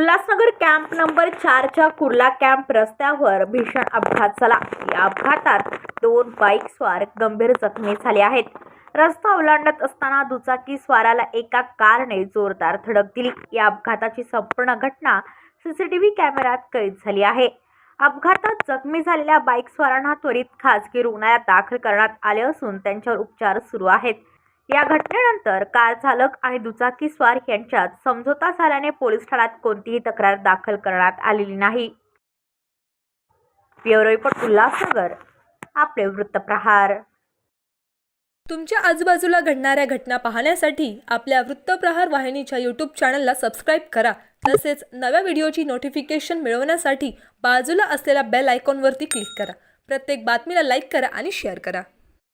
Ulhasnagar camp number चारच्या Kurla camp रस्त्यावर भीषण अपघात झाला. या अपघातात दोन बाईक स्वार गंभीर जखमी झाले आहेत. रस्ता ओलांडत असताना दुचाकी स्वाराला एका कारने जोरदार धडक दिली. या अपघाताची संपूर्ण घटना सीसीटीव्ही कॅमेऱ्यात कैद झाली आहे. अपघातात जखमी झालेल्या बाईक स्वारांना त्वरित खासगी रुग्णालयात दाखल करण्यात आले असून त्यांच्यावर उपचार सुरू आहेत. या घटनेनंतर कार चालक आणि दुचाकी स्वार यांच्यात समझोता झाल्याने पोलीस ठाण्यात कोणतीही तक्रार दाखल करण्यात आलेली नाही. Bureau report Ulhasnagar. आपले वृत्तप्रहार तुमच्या आजूबाजूला घडणाऱ्या घटना पाहण्यासाठी आपल्या वृत्तप्रहार वाहिनीच्या यूट्यूब चॅनलला सबस्क्राईब करा. तसेच नव्या व्हिडिओची नोटिफिकेशन मिळवण्यासाठी बाजूला असलेल्या बेल आयकॉनवरती क्लिक करा. प्रत्येक बातमीला लाईक करा आणि शेअर करा.